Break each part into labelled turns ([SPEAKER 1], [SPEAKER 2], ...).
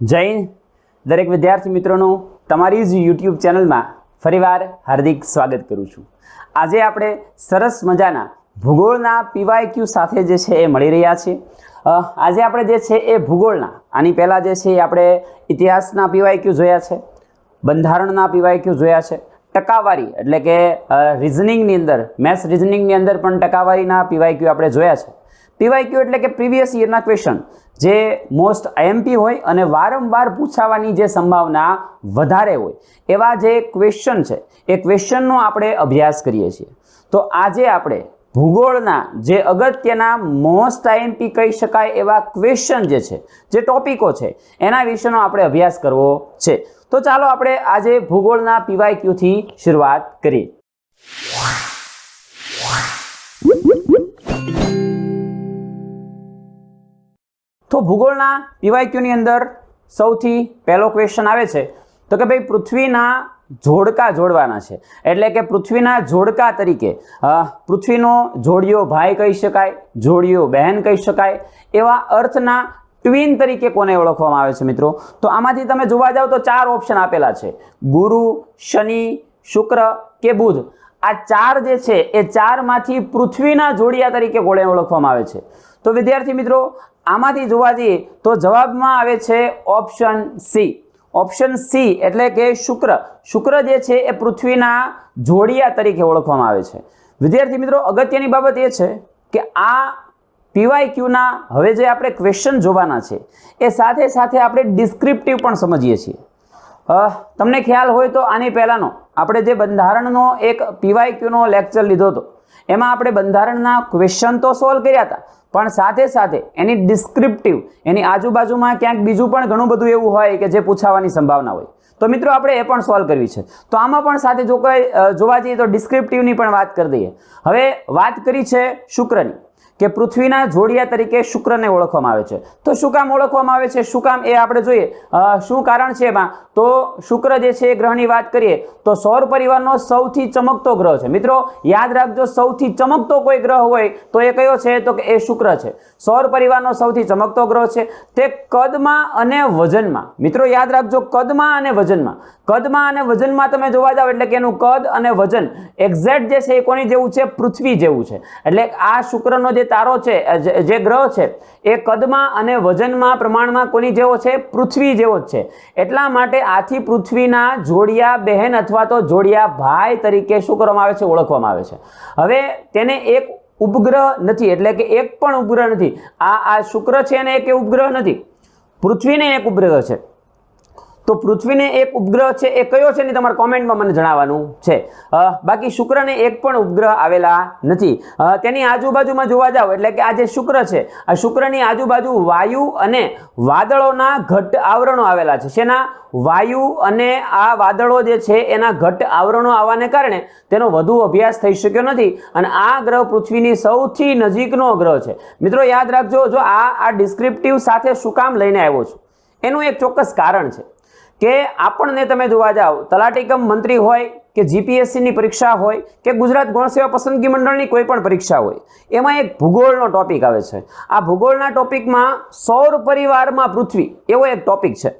[SPEAKER 1] હિન્દ. દરેક વિદ્યાર્થી મિત્રોનું તમારી જ યુટ્યુબ ચેનલમાં ફરીવાર હાર્દિક સ્વાગત કરું છું. આજે આપણે સરસ મજાના ભૂગોળના પીવાય ક્યુ સાથે જે છે એ મળી રહ્યા છે આજે આપણે જે છે એ ભૂગોળના, આની પહેલાં જે છે એ આપણે ઇતિહાસના પીવાય ક્યુ જોયા છે, બંધારણના પીવાય ક્યુ જોયા છે, ટકાવારી એટલે કે રિઝનિંગની અંદર મેથ્સ રિઝનિંગની અંદર પણ ટકાવારીના પીવાય ક્યુ આપણે જોયા છે. પીવાય ક્યુ એટલે કે પ્રીવિયસ યરના ક્વેશ્ચન જે મોસ્ટ આઈએમપી હોય અને વારંવાર પૂછાવાની જે સંભાવના વધારે હોય, એવા જે ક્વેશ્ચન છે, એ ક્વેશ્ચનનો આપણે અભ્યાસ કરીએ છીએ. તો આજે આપણે ભૂગોળના જે અગત્યના મોસ્ટ આઈએમપી કહી શકાય એવા ક્વેશ્ચન જે છે, જે ટોપિકો છે, એના વિશેનો આપણે અભ્યાસ કરવો છે. તો ચાલો આપણે આજે ભૂગોળના પીવાય ક્યુથી શરૂઆત કરીએ. તો ભૂગોળના પીવાયક્યુની અંદર સૌથી પહેલો ક્વેશ્ચન આવે છે. તો કે ભાઈ પૃથ્વીના જોડકા જોડવાના છે. એટલે કે પૃથ્વીના જોડકા તરીકે પૃથ્વીનો જોડિયો ભાઈ કહી શકાય, જોડિયો બહેન કહી શકાય, એવા અર્થના ટ્વિન તરીકે કોને ઓળખવામાં આવે છે મિત્રો? તો આમાંથી તમે જોવા જાઓ તો ચાર ઓપ્શન આપેલા છે. ગુરુ, શનિ, શુક્ર કે બુધ. આ ચાર જે છે, એ ચારમાંથી પૃથ્વીના જોડિયા તરીકે કોને ઓળખવામાં આવે છે? તો વિદ્યાર્થી મિત્રો આમાંથી જોવા જઈએ તો જવાબમાં આવે છે ઓપ્શન સી. ઓપ્શન સી એટલે કે શુક્ર. શુક્ર જે છે એ પૃથ્વીના જોડિયા તરીકે ઓળખવામાં આવે છે. વિદ્યાર્થી મિત્રો, અગત્યની બાબત એ છે કે આ પીવાય ક્યુના હવે જે આપણે ક્વેશ્ચન જોવાના છે, એ સાથે સાથે આપણે ડિસ્ક્રિપ્ટિવ પણ સમજીએ છીએ. તમને ખ્યાલ હોય તો આની પહેલાંનો, આપણે જે બંધારણનો એક પીવાય ક્યુનો લેક્ચર લીધો હતો, એમાં આપણે બંધારણના ક્વેશ્ચન તો સોલ્વ કર્યા હતા પણ સાથે સાથે એની ડિસ્ક્રિપ્ટિવ એની આજુબાજુમાં ક્યાંક બીજું પણ ઘણું બધું એવું હોય કે જે પૂછાવાની સંભાવના હોય. તો મિત્રો આપણે એ પણ સોલ્વ કરવી છે. તો આમાં પણ સાથે જો કોઈ જોવા જઈએ તો ડિસ્ક્રિપ્ટિવની પણ વાત કરી દઈએ. હવે વાત કરી છે શુક્રની. કે પૃથ્વીના જોડિયા તરીકે શુક્રને ઓળખવામાં આવે છે. તો શું કામ ઓળખવામાં આવે છે? શું કામ એ આપણે જોઈએ. શું કારણ છે એમાં? તો શુક્ર જે છે એ ગ્રહની વાત કરીએ, તો સૌર પરિવારનો સૌથી ચમકતો ગ્રહ છે. મિત્રો, યાદ રાખજો, સૌથી ચમકતો કોઈ ગ્રહ હોય તો એ કયો છે? તો કે એ શુક્ર છે. સૌર પરિવારનો સૌથી ચમકતો ગ્રહ છે. તે કદમાં અને વજનમાં. મિત્રો, યાદ રાખજો, કદમાં અને વજનમાં. કદમાં અને વજનમાં તમે જોવા જાવ એટલે કે એનું કદ અને વજન એક્ઝેક્ટ જે છે એ કોની જેવું છે? પૃથ્વી જેવું છે. એટલે આ શુક્રનો જે તારો છે જે ગ્રહ છે, એ કદમાં અને વજનમાં પ્રમાણમાં કોની જેવો છે? પૃથ્વી જેવો જ છે. એટલા માટે આથી પૃથ્વીના જોડિયા બહેન અથવા તો જોડિયા ભાઈ તરીકે શું આવે છે? ઓળખવામાં આવે છે. હવે તેને એક ઉપગ્રહ નથી, એટલે કે એક પણ ઉપગ્રહ નથી. આ આ શુક્ર છે અને એક ઉપગ્રહ નથી. પૃથ્વીને એક ઉપગ્રહ છે. તો પૃથ્વીને એક ઉપગ્રહ છે એ કયો છે ને તમારે કોમેન્ટમાં મને જણાવવાનું છે. બાકી શુક્રને એક પણ ઉપગ્રહ આવેલા નથી. તેની આજુબાજુમાં જોવા જાવ એટલે કે આ જે શુક્ર છે, આ શુક્રની આજુબાજુ વાયુ અને વાદળોના ઘટ્ટ આવરણો આવેલા છે. શેના? વાયુ અને આ વાદળો જે છે એના ઘટ્ટ આવરણો આવવાને કારણે તેનો વધુ અભ્યાસ થઈ શક્યો નથી અને આ ગ્રહ પૃથ્વીની સૌથી નજીકનો ગ્રહ છે. મિત્રો, યાદ રાખજો, જો આ આ ડિસ્ક્રિપ્ટિવ સાથે શું કામ લઈને આવ્યો છું? એનું એક ચોક્કસ કારણ છે. કે આપણને તમે જોવા જાઓ તલાટીકમ મંત્રી હોય કે જીપીએસસીની પરીક્ષા હોય કે ગુજરાત ગૌણ સેવા પસંદગી મંડળની કોઈ પણ પરીક્ષા હોય, એમાં એક ભૂગોળનો ટોપિક આવે છે. આ ભૂગોળના ટોપિકમાં સૌર પરિવારમાં પૃથ્વી, એવો એક ટોપિક છે.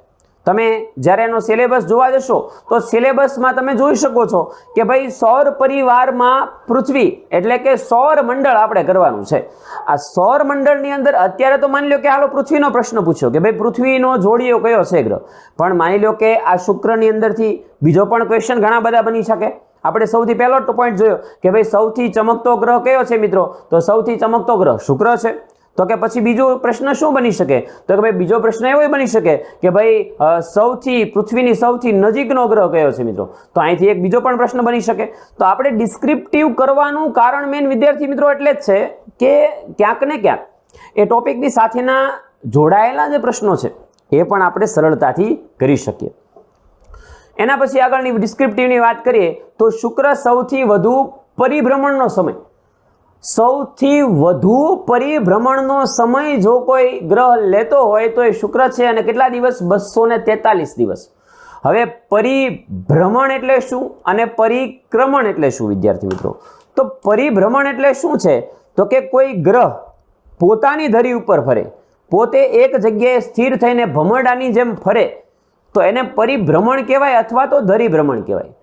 [SPEAKER 1] તમે જ્યારે એનો સિલેબસ જોવા જશો, તો સિલેબસમાં તમે જોઈ શકો છો કે ભાઈ સૌર પરિવારમાં પૃથ્વી એટલે કે સૌર મંડળ આપણે કરવાનું છે. આ સૌર મંડળની અંદર અત્યારે તો માની લો કે હાલો પૃથ્વીનો પ્રશ્ન પૂછ્યો કે ભાઈ પૃથ્વીનો જોડિયો કયો છે ગ્રહ? પણ માની લો કે આ શુક્રની અંદરથી બીજો પણ ક્વેશ્ચન ઘણા બધા બની શકે. આપણે સૌથી પહેલો પોઈન્ટ જોયો કે ભાઈ સૌથી ચમકતો ગ્રહ કયો છે મિત્રો? તો સૌથી ચમકતો ગ્રહ શુક્ર છે. તો કે પછી બીજો પ્રશ્ન શું બની શકે? તો કે ભાઈ બીજો પ્રશ્ન એવો બની શકે કે ભાઈ સૌથી, પૃથ્વીની સૌથી નજીકનો ગ્રહ કયો છે મિત્રો? તો અહીંથી એક બીજો પણ પ્રશ્ન બની શકે. તો આપણે ડિસ્ક્રિપ્ટિવ કરવાનું કારણ મેન વિદ્યાર્થી મિત્રો એટલે જ છે કે ક્યાંક ને ક્યાંક એ ટોપિકની સાથેના જોડાયેલા જે પ્રશ્નો છે એ પણ આપણે સરળતાથી કરી શકીએ. એના પછી આગળની ડિસ્ક્રિપ્ટિવની વાત કરીએ તો શુક્ર સૌથી વધુ પરિભ્રમણનો સમય સૌથી વધુ પરિભ્રમણનો સમય જો કોઈ ગ્રહ લેતો હોય તો એ શુક્ર છે અને કેટલા દિવસ? બસો ને દિવસ. હવે પરિભ્રમણ એટલે શું? અને પરિક્રમણ એટલે શું, વિદ્યાર્થી મિત્રો? તો પરિભ્રમણ એટલે શું છે? તો કે કોઈ ગ્રહ પોતાની ધરી ઉપર ફરે. પોતે એક જગ્યાએ સ્થિર થઈને ભમરડાની જેમ ફરે. તો એને પરિભ્રમણ કહેવાય અથવા તો ધરીભ્રમણ કહેવાય.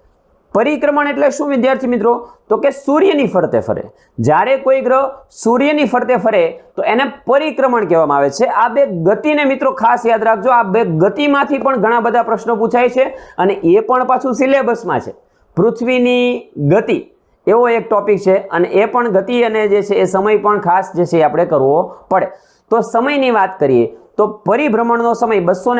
[SPEAKER 1] પરિક્રમણ એટલે શું, વિદ્યાર્થી મિત્રો? તો કે સૂર્યની ફરતે ફરે. જ્યારે કોઈ ગ્રહ સૂર્યની ફરતે ફરે, તો એને પરિક્રમણ કહેવામાં આવે છે. આ બે ગતિને મિત્રો ખાસ યાદ રાખજો. આ બે ગતિમાંથી પણ ઘણા બધા પ્રશ્નો પૂછાય છે અને એ પણ પાછું સિલેબસમાં છે. પૃથ્વીની ગતિ, એવો એક ટોપિક છે અને એ પણ ગતિ અને જે છે એ સમય પણ ખાસ જે છે આપણે કરવો પડે. તો સમયની વાત કરીએ, તો પરિભ્રમણનો સમય બસો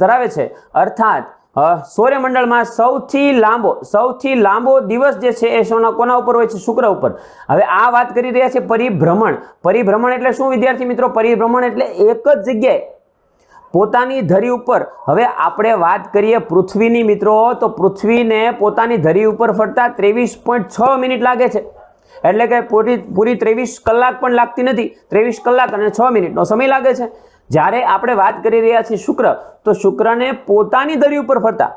[SPEAKER 1] ધરાવે છે. અર્થાત અ, સૌરમંડળમાં સૌથી લાંબો સૌથી લાંબો દિવસ જે છે એ શોના કોના ઉપર હોય છે? શુક્ર ઉપર. હવે આ વાત કરી રહ્યા છે પરિભ્રમણ. પરિભ્રમણ એટલે શું વિદ્યાર્થી મિત્રો? પરિભ્રમણ એટલે એક જ જગ્યાએ પોતાની ધરી ઉપર. હવે આપણે વાત કરીએ પૃથ્વીની મિત્રો. તો પૃથ્વીને પોતાની ધરી ઉપર ફરતા ત્રેવીસ પોઈન્ટ છ મિનિટ લાગે છે. એટલે કે પૂરી પૂરી ત્રેવીસ કલાક પણ લાગતી નથી. ત્રેવીસ કલાક અને છ મિનિટનો સમય લાગે છે. જ્યારે આપણે વાત કરી રહ્યા છીએ શુક્ર, તો શુક્રને પોતાની ધરી ઉપર ફરતા.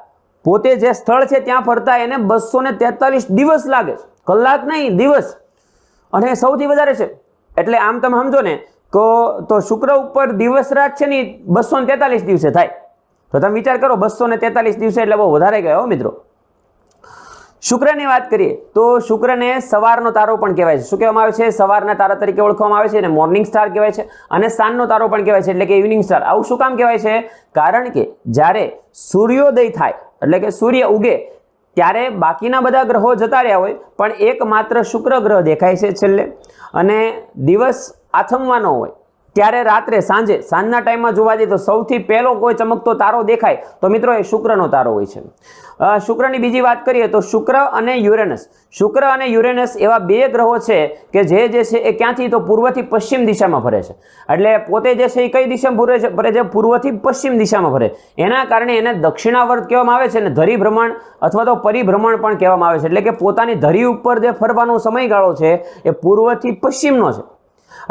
[SPEAKER 1] પોતે જે સ્થળ છે ત્યાં ફરતા, એને બસો ને તેતાલીસ દિવસ લાગે છે. કલાક નહીં, દિવસ. અને સૌથી વધારે છે. એટલે આમ તમે સમજો ને તો તો શુક્ર ઉપર દિવસ રાત છે ને બસો દિવસે થાય. તો તમે વિચાર કરો બસો ને તેતાલીસ દિવસે એટલે બહુ વધારે ગયો મિત્રો. શુક્રની વાત કરીએ તો શુક્રને સવારનો તારો પણ કહેવાય છે. શું કહેવામાં આવે છે? સવારના તારા તરીકે ઓળખવામાં આવે છે અને મોર્નિંગ સ્ટાર કહેવાય છે અને સાંજનો તારો પણ કહેવાય છે એટલે કે ઇવનિંગ સ્ટાર. આવું શું કામ કહેવાય છે? કારણ કે જ્યારે સૂર્યોદય થાય, એટલે કે સૂર્ય ઉગે, ત્યારે બાકીના બધા ગ્રહો જતા રહ્યા હોય, પણ એકમાત્ર શુક્ર ગ્રહ દેખાય છે છેલ્લે. અને દિવસ આથમવાનો હોય ત્યારે રાત્રે સાંજે, સાંજના ટાઈમમાં જોવા જઈએ તો સૌથી પહેલો કોઈ ચમકતો તારો દેખાય તો મિત્રો એ શુક્રનો તારો હોય છે. શુક્રની બીજી વાત કરીએ તો શુક્ર અને યુરેનસ. શુક્ર અને યુરેનસ એવા બે ગ્રહો છે કે જે જે છે એ ક્યાંથી તો પૂર્વથી પશ્ચિમ દિશામાં ફરે છે. એટલે પોતે જે છે એ કઈ દિશામાં ફરે છે? ફરે છે પૂર્વથી પશ્ચિમ દિશામાં ફરે. એના કારણે એને દક્ષિણાવર્ત કહેવામાં આવે છે અને ધરીભ્રમણ અથવા તો પરિભ્રમણ પણ કહેવામાં આવે છે. એટલે કે પોતાની ધરી ઉપર જે ફરવાનો સમયગાળો છે એ પૂર્વથી પશ્ચિમનો છે.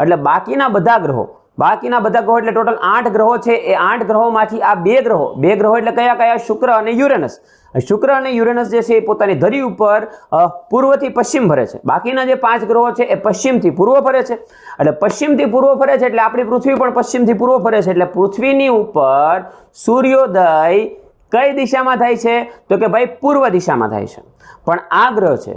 [SPEAKER 1] એટલે બાકીના બધા ગ્રહો, બાકીના બધા ગ્રહો એટલે ટોટલ આઠ ગ્રહો છે, એ આઠ ગ્રહોમાંથી આ બે ગ્રહો બે ગ્રહો એટલે કયા કયા? શુક્ર અને યુરેનસ. શુક્ર અને યુરેનસ જે છે એ પોતાની ધરી ઉપર પૂર્વથી પશ્ચિમ ફરે છે. બાકીના જે પાંચ ગ્રહો છે એ પશ્ચિમથી પૂર્વ ફરે છે. એટલે પશ્ચિમથી પૂર્વ ફરે છે એટલે આપણી પૃથ્વી પણ પશ્ચિમથી પૂર્વ ફરે છે. એટલે પૃથ્વીની ઉપર સૂર્યોદય કઈ દિશામાં થાય છે? તો કે ભાઈ પૂર્વ દિશામાં થાય છે. પણ આ ગ્રહ છે,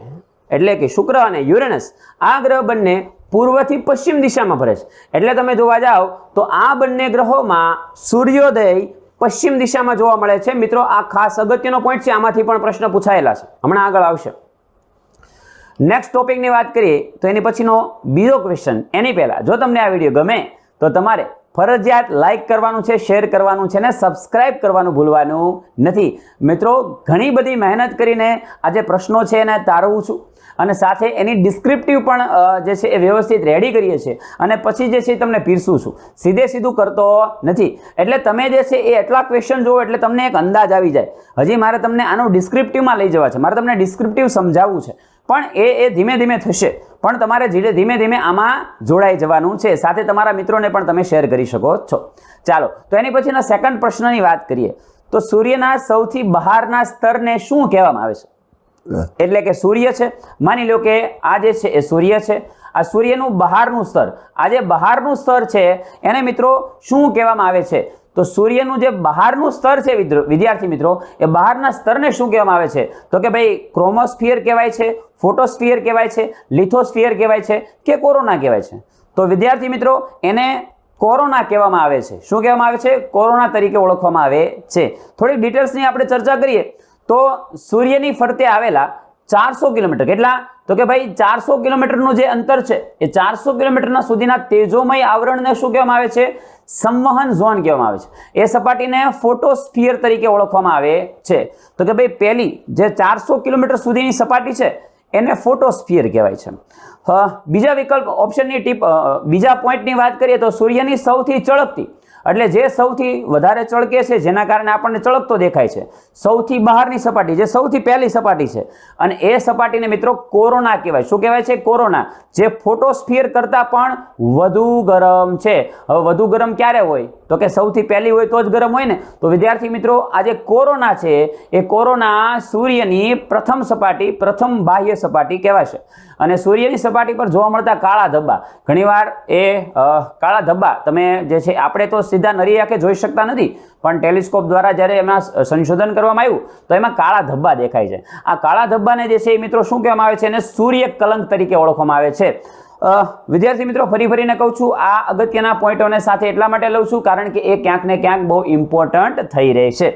[SPEAKER 1] એટલે કે શુક્ર અને યુરેનસ, આ ગ્રહ બંને પૂર્વથી પશ્ચિમ દિશામાં ફરે છે. એટલે તમે જોવા જાઓ તો આ બંને ગ્રહોમાં સૂર્યોદય પશ્ચિમ દિશામાં જોવા મળે છે. મિત્રો, આ ખાસ અગત્યનો પોઈન્ટ છે. આમાંથી પણ પ્રશ્ન પૂછાયેલા છે. હમણાં આગળ આવશે. નેક્સ્ટ ટોપિકની વાત કરીએ તો એની પછીનો બીજો ક્વેશ્ચન એની પહેલાં, જો તમને આ વીડિયો ગમે, તો તમારે ફરજિયાત લાઇક કરવાનું છે શેર કરવાનું છે ને સબસ્ક્રાઇબ કરવાનું ભૂલવાનું નથી. મિત્રો, ઘણી બધી મહેનત કરીને આ જે પ્રશ્નો છે એને તારવું છું. અને સાથે એની ડિસ્ક્રિપ્ટિવ પણ જે છે એ વ્યવસ્થિત રેડી કરીએ છીએ. અને પછી જે છે તમને પીરસું છું. સીધે સીધું કરતો નથી. એટલે તમે જે છે એ એટલા ક્વેશ્ચન જુઓ એટલે તમને એક અંદાજ આવી જાય. હજી મારે તમને આનું ડિસ્ક્રિપ્ટિવમાં લઈ જવા છે. મારે તમને ડિસ્ક્રિપ્ટિવ સમજાવવું છે. પણ એ એ ધીમે ધીમે થશે. પણ તમારે ધીરે ધીમે ધીમે આમાં જોડાઈ જવાનું છે. સાથે તમારા મિત્રોને પણ તમે શેર કરી શકો છો. ચાલો, તો એની પછીના સેકન્ડ પ્રશ્નની વાત કરીએ. તો સૂર્યના સૌથી બહારના સ્તરને શું કહેવામાં આવે છે? એટલે કે સૂર્ય છે. માની લો કે આ જે છે એ સૂર્ય છે. આ સૂર્યનું બહારનું સ્તર. આ જે બહારનું સ્તર છે, એને મિત્રો શું કહેવામાં આવે છે? તો સૂર્યનું જે બહારનું સ્તર છે વિદ્યાર્થી મિત્રો, એ બહારના સ્તરને શું કહેવામાં આવે છે? તો કે ભાઈ ક્રોમોસ્ફિયર કહેવાય છે, ફોટોસ્ફિયર કહેવાય છે, લિથોસ્ફિયર કહેવાય છે કે કોરોના કહેવાય છે? તો વિદ્યાર્થી મિત્રો, એને કોરોના કહેવામાં આવે છે. શું કહેવામાં આવે છે? કોરોના તરીકે ઓળખવામાં આવે છે. થોડીક ડિટેલ્સની આપણે ચર્ચા કરીએ. તો સૂર્યની ફરતે આવેલા ચારસો કિલોમીટર. કેટલા? તો કે ભાઈ ચારસો કિલોમીટરનું જે અંતર છે, એ ચારસો કિલોમીટરના સુધીના તેજોમય આવરણને શું કહેવામાં આવે છે? સંવહન ઝોન કહેવામાં આવે છે. એ સપાટીને ફોટોસ્ફિયર તરીકે ઓળખવામાં આવે છે. તો કે ભાઈ પહેલી જે ચારસો કિલોમીટર સુધીની સપાટી છે, એને ફોટોસ્ફિયર કહેવાય છે. બીજા વિકલ્પ ઓપ્શનની ટીપ બીજા પોઈન્ટની વાત કરીએ તો સૂર્યની સૌથી ચળકતી એટલે જે સૌથી વધારે ચળકે છે, જેના કારણે આપણને ચળકતો દેખાય છે. સૌથી બહારની સપાટી જે સૌથી પહેલી સપાટી છે. અને એ સપાટીને મિત્રો કોરોના કહેવાય. શું કહેવાય છે? કોરોના. જે ફોટોસ્ફિયર કરતાં પણ વધુ ગરમ છે. હવે વધુ ગરમ ક્યારે હોય? તો કે સૌથી પહેલી હોય તો જ ગરમ હોય ને? તો વિદ્યાર્થી મિત્રો, આ જે કોરોના છે, એ કોરોના સૂર્યની પ્રથમ સપાટી, પ્રથમ બાહ્ય સપાટી કહેવાશે. અને સૂર્યની સપાટી પર જોવા મળતા કાળા ધબ્બા. ઘણીવાર એ કાળા ધબ્બા. તમે જે છે, આપણે તો સીધા નરી આંખે જોઈ શકતા નથી. પણ ટેલિસ્કોપ દ્વારા જ્યારે એમાં સંશોધન કરવામાં આવ્યું, તો એમાં કાળા ધબ્બા દેખાય છે. આ કાળા ધબ્બાને જે છે એ મિત્રો શું કહેવામાં આવે છે? એને સૂર્ય કલંક તરીકે ઓળખવામાં આવે છે. વિદ્યાર્થી મિત્રો, ફરી ફરીને કહું છું, આ અગત્યના પોઈન્ટોને સાથે એટલા માટે લઉં છું, કારણ કે એ ક્યાંક ને ક્યાંક બહુ ઇમ્પોર્ટન્ટ થઈ રહે છે.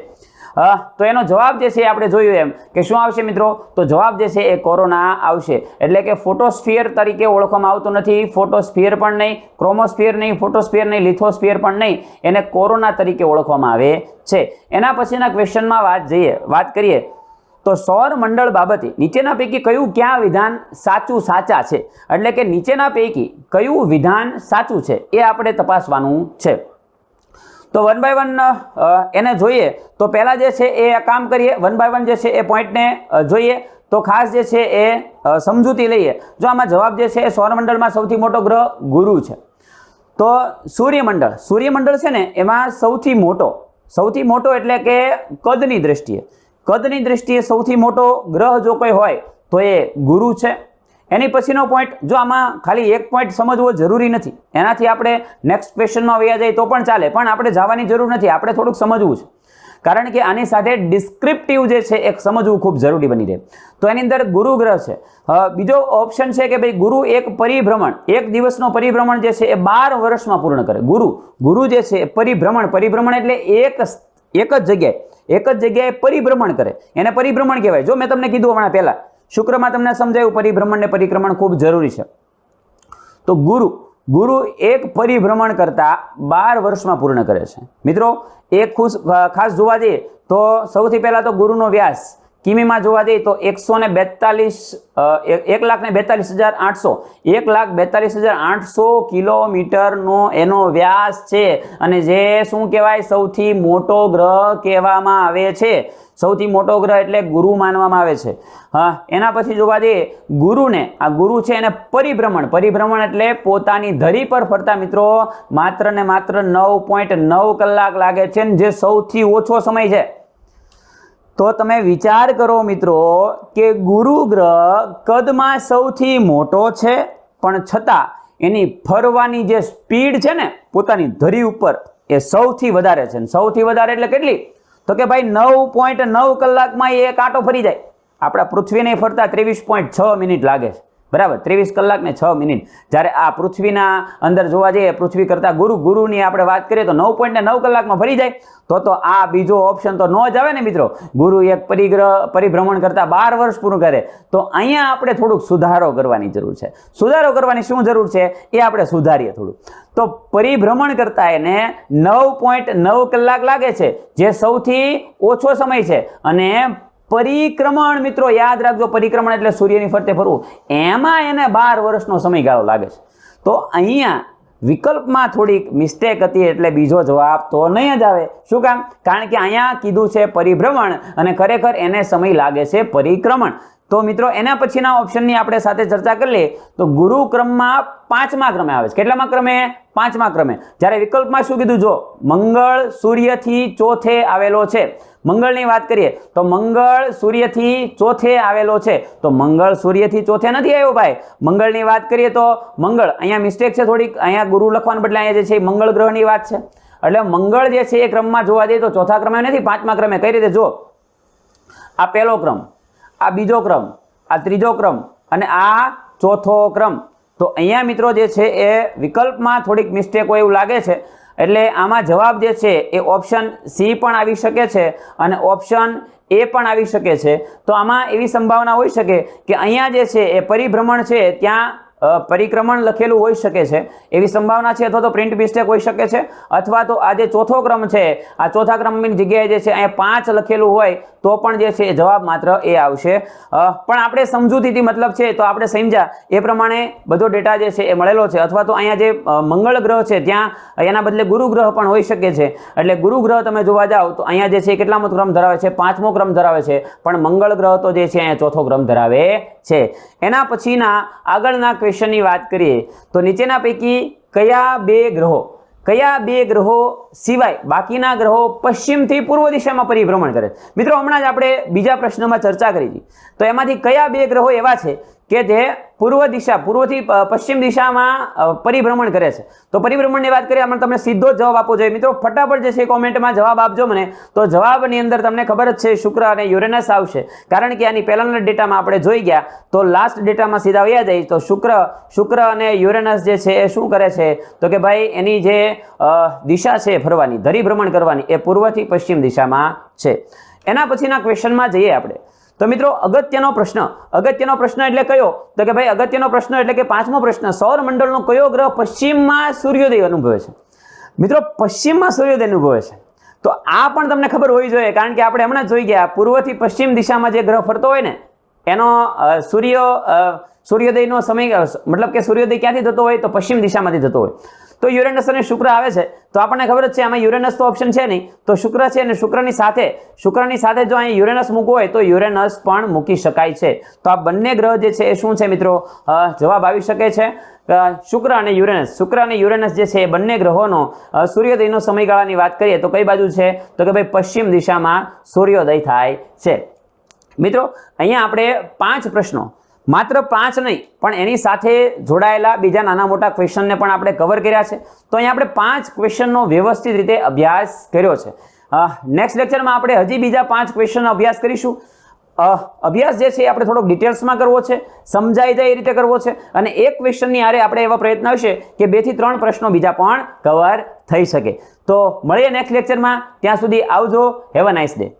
[SPEAKER 1] તો એનો જવાબ જે છે આપણે જોયું એમ. કે શું આવશે મિત્રો? તો જવાબ જે છે એ કોરોના આવશે. એટલે કે ફોટોસ્ફિયર તરીકે ઓળખવામાં આવતું નથી. ફોટોસ્ફિયર પણ નહીં ક્રોમોસ્ફિયર નહીં ફોટોસ્ફિયર નહીં લિથોસ્ફિયર પણ નહીં. એને કોરોના તરીકે ઓળખવામાં આવે છે. એના પછીના ક્વેશ્ચનમાં વાત જઈએ, વાત કરીએ. તો સૌર મંડળ બાબતે નીચેના પૈકી કયું ક્યાં વિધાન સાચું સાચા છે? એટલે કે નીચેના પૈકી કયું વિધાન સાચું છે? એ આપણે તપાસવાનું છે. તો વન બાય વન એને જોઈએ, તો પહેલાં જે છે એ કામ કરીએ વન બાય વન જે છે એ પોઈન્ટને જોઈએ, તો ખાસ જે છે એ સમજૂતી લઈએ. જો આમાં જવાબ જે છે એ સૌરમંડળમાં સૌથી મોટો ગ્રહ ગુરુ છે. તો સૂર્યમંડળ સૂર્યમંડળ છે ને, એમાં સૌથી મોટો સૌથી મોટો એટલે કે કદની દ્રષ્ટિએ. કદની દ્રષ્ટિએ સૌથી મોટો ગ્રહ જો કોઈ હોય, તો એ ગુરુ છે. એની પછીનો પોઈન્ટ જો આમાં ખાલી એક પોઈન્ટ સમજવો જરૂરી નથી, એનાથી આપણે નેક્સ્ટ ક્વેશ્ચનમાં વયા જઈએ તો પણ ચાલે, પણ આપણે જવાની જરૂર નથી, આપણે થોડુંક સમજવું છે. કારણ કે આની સાથે ડિસ્ક્રિપ્ટિવ જે છે, એક સમજવું ખૂબ જરૂરી બની રહે. તો એની અંદર ગુરુ ગ્રહ છે. બીજો ઓપ્શન છે કે ભાઈ ગુરુ એક પરિભ્રમણ, એક દિવસનો પરિભ્રમણ જે છે એ બાર વર્ષમાં પૂર્ણ કરે. ગુરુ ગુરુ જે છે એ પરિભ્રમણ પરિભ્રમણ એટલે એક એક જ જગ્યાએ, એક જ જગ્યાએ પરિભ્રમણ કરે. એને પરિભ્રમણ કહેવાય. જો મેં તમને કીધું હમણાં પહેલા શુક્રમાં તમને સમજાયું, પરિભ્રમણ ને પરિક્રમણ ખૂબ જરૂરી છે. તો ગુરુ ગુરુ એક પરિભ્રમણ કરતા બાર વર્ષમાં પૂર્ણ કરે છે. મિત્રો, એક ખાસ જોવા જઈએ તો સૌથી પહેલાં તો ગુરુનો વ્યાસ કિમીમાં જોવા જઈએ તો એકસો ને બેતાલીસ એક લાખ ને બેતાલીસ હજાર આઠસો. એક લાખ બેતાલીસ હજાર આઠસો કિલોમીટરનો એનો વ્યાસ છે અને જે શું કહેવાય? સૌથી મોટો ગ્રહ કહેવામાં આવે છે. સૌથી મોટો ગ્રહ એટલે ગુરુ માનવામાં આવે છે. હા, એના પછી જોવા જઈએ, ગુરુને, આ ગુરુ છે એને પરિભ્રમણ. પરિભ્રમણ એટલે પોતાની ધરી પર ફરતા મિત્રો, માત્ર ને માત્ર નવ પોઈન્ટ નવ કલાક લાગે છે જે સૌથી ઓછો સમય છે. તો તમે વિચાર કરો મિત્રો કે ગુરુ ગ્રહ કદમાં સૌથી મોટો છે, પણ છતાં એની ફરવાની જે સ્પીડ છે ને, પોતાની ધરી ઉપર એ સૌથી વધારે છે. સૌથી વધારે એટલે કેટલી? તો કે ભાઈ નવ પોઈન્ટ નવ કલાકમાં એ કાંટો ફરી જાય. આપણા પૃથ્વીને ફરતા ત્રેવીસ પોઈન્ટ છ મિનિટ લાગે છે. બરાબર? ત્રેવીસ કલાક ને છ મિનિટ. જ્યારે આ પૃથ્વીના અંદર જોવા જઈએ, પૃથ્વી કરતાં ગુરુ, ગુરુની આપણે વાત કરીએ તો નવ પોઈન્ટ નવ કલાકમાં ફરી જાય. તો તો આ બીજો ઓપ્શન તો ન જ આવે ને મિત્રો. ગુરુ એક પરિગ્રહ, પરિભ્રમણ કરતાં બાર વર્ષ પૂરું કરે. તો અહીંયા આપણે થોડુંક સુધારો કરવાની જરૂર છે. સુધારો કરવાની શું જરૂર છે? એ આપણે સુધારીએ થોડું તો પરિભ્રમણ કરતાં એને નવ પોઈન્ટ નવ કલાક લાગે છે, જે સૌથી ઓછો સમય છે. અને પરિક્રમણ મિત્રો, યાદ રાખજો, પરિક્રમણ એટલે સૂર્યની ફરતે ફરવું. એમાં એને બાર વર્ષનો સમયગાળો લાગે છે. તો અહીંયા વિકલ્પમાં થોડીક મિસ્ટેક હતી એટલે બીજો જવાબ તો નહીં જ આવે. શું કામ? કારણ કે અહીંયા કીધું છે પરિભ્રમણ અને ખરેખર એને સમય લાગે છે પરિક્રમણ. તો મિત્રો, એના પછીના ઓપ્શનની આપણે સાથે ચર્ચા કરી લઈએ. તો ગુરુ ક્રમમાં પાંચમા ક્રમે આવે છે. કેટલામાં ક્રમે? પાંચમા ક્રમે. જ્યારે વિકલ્પમાં શું કીધું? જો મંગળ સૂર્યથી ચોથે આવેલો છે. મંગળની વાત કરીએ, તો મંગળ સૂર્યથી ચોથે આવેલો છે. તો મંગળ સૂર્યથી ચોથે નથી આવ્યો ભાઈ? મંગળની વાત કરીએ તો મંગળ, અહીંયા મિસ્ટેક છે થોડીક, અહીંયા ગુરુ લખવાને બદલે અહીંયા જે છે મંગળ ગ્રહની વાત છે. એટલે મંગળ જે છે એ ક્રમમાં જોવા જઈએ તો ચોથા ક્રમે નથી, પાંચમા ક્રમે. કઈ રીતે? જો, આ પહેલો ક્રમ, આ બીજો ક્રમ, આ ત્રીજો ક્રમ અને આ ચોથો ક્રમ. તો અહીંયા મિત્રો જે છે એ વિકલ્પમાં થોડીક મિસ્ટેક હોય એવું લાગે છે. એટલે આમાં જવાબ જે છે એ ઓપ્શન સી પણ આવી શકે છે અને ઓપ્શન એ પણ આવી શકે છે. તો આમાં એવી સંભાવના હોઈ શકે કે અહીંયા જે છે એ પરિભ્રમણ છે, ત્યાં પરિક્રમણ લખેલું હોઈ શકે છે. એવી સંભાવના છે અથવા તો પ્રિન્ટ મિસ્ટેક હોઈ શકે છે. અથવા તો આ જે ચોથો ક્રમ છે, આ ચોથા ક્રમની જગ્યાએ જે છે, અહીંયા પાંચ લખેલું હોય, તો પણ જે છે જવાબ માત્ર એ આવશે. પણ આપણે સમજૂતીથી મતલબ છે, તો આપણે સમજ્યા. એ પ્રમાણે બધો ડેટા જે છે એ મળેલો છે. અથવા તો અહીંયા જે મંગળ ગ્રહ છે, ત્યાં એના બદલે ગુરુ ગ્રહ પણ હોઈ શકે છે. એટલે ગુરુ ગ્રહ તમે જોવા જાઓ, તો અહીંયા જે છે કેટલામો ક્રમ ધરાવે છે? પાંચમો ક્રમ ધરાવે છે. પણ મંગળ ગ્રહ તો જે છે અહીંયા ચોથો ક્રમ ધરાવે છે. એના પછીના આગળના ક્વેશ્ચનની વાત કરીએ, તો નીચેના પૈકી કયા બે ગ્રહો, કયા બે ગ્રહો સિવાય બાકીના ગ્રહો પશ્ચિમથી પૂર્વ દિશામાં પરિભ્રમણ કરે? મિત્રો, હમણાં જ આપણે બીજા પ્રશ્નમાં ચર્ચા કરી હતી. તો એમાંથી કયા બે ગ્રહો એવા છે કે જે પૂર્વ દિશા, પૂર્વથી પશ્ચિમ દિશામાં પરિભ્રમણ કરે છે. તો પરિભ્રમણની વાત કરીએ આપણે તમને સીધો જ જવાબ આપવો જોઈએ. મિત્રો, ફટાફટ જે છે કોમેન્ટમાં જવાબ આપજો મને. તો જવાબની અંદર તમને ખબર જ છે, શુક્ર અને યુરેનસ આવશે. કારણ કે આની પહેલાના ડેટામાં આપણે જોઈ ગયા, તો લાસ્ટ ડેટામાં સીધા વયા જાય. તો શુક્ર શુક્ર અને યુરેનસ જે છે એ શું કરે છે? તો કે ભાઈ, એની જે દિશા છે ફરવાની, ધરીભ્રમણ કરવાની, એ પૂર્વથી પશ્ચિમ દિશામાં છે. એના પછીના ક્વેશ્ચનમાં જઈએ આપણે. તો મિત્રો, અગત્યનો પ્રશ્ન અગત્યનો પ્રશ્ન એટલે કયો? તો કે ભાઈ, અગત્યનો પ્રશ્ન એટલે કે પાંચમો પ્રશ્ન સૌર મંડળનો કયો ગ્રહ પશ્ચિમમાં સૂર્યોદય અનુભવે છે? મિત્રો, પશ્ચિમમાં સૂર્યોદય અનુભવે છે. તો આ પણ તમને ખબર હોવી જોઈએ, કારણ કે આપણે હમણાં જોઈ ગયા, પૂર્વથી પશ્ચિમ દિશામાં જે ગ્રહ ફરતો હોય ને એનો સૂર્ય સૂર્યોદયનો સમય મતલબ કે સૂર્યોદય ક્યાંથી થતો હોય તો પશ્ચિમ દિશામાંથી થતો હોય. તો યુરેનસ અને શુક્ર આવે છે. તો આપણને ખબર જ છે, આમાં યુરેનસ તો ઓપ્શન છે નહીં. તો શુક્ર છે અને શુક્રની સાથે શુક્રની સાથે જો અહીં યુરેનસ મૂકવું હોય તો યુરેનસ પણ મૂકી શકાય છે. તો આ બંને ગ્રહ જે છે એ શું છે મિત્રો? જવાબ આવી શકે છે. શુક્ર અને યુરેનસ. શુક્ર અને યુરેનસ જે છે એ બંને ગ્રહોનો સૂર્યોદયનો સમયગાળાની વાત કરીએ તો કઈ બાજુ છે? તો કે ભાઈ પશ્ચિમ દિશામાં સૂર્યોદય થાય છે. મિત્રો, અહીંયા આપણે પાંચ પ્રશ્નો. માત્ર પાંચ નહીં, પણ એની સાથે જોડાયેલા બીજા નાના મોટા ક્વેશ્ચનને પણ આપણે કવર કર્યા છે. તો અહીંયા આપણે પાંચ ક્વેશ્ચનનો વ્યવસ્થિત રીતે અભ્યાસ કર્યો છે. નેક્સ્ટ લેક્ચરમાં આપણે હજી બીજા પાંચ ક્વેશ્ચનનો અભ્યાસ કરીશું. અભ્યાસ જે છે એ આપણે થોડોક ડિટેલ્સમાં કરવો છે, સમજાઈ જાય એ રીતે કરવો છે, અને એક ક્વેશ્ચનની આરે આપણે એવા પ્રયત્ન હશે કે બેથી ત્રણ પ્રશ્નો બીજા પણ કવર થઈ શકે. તો મળીએ નેક્સ્ટ લેક્ચરમાં ત્યાં સુધી આવજો. Have a nice day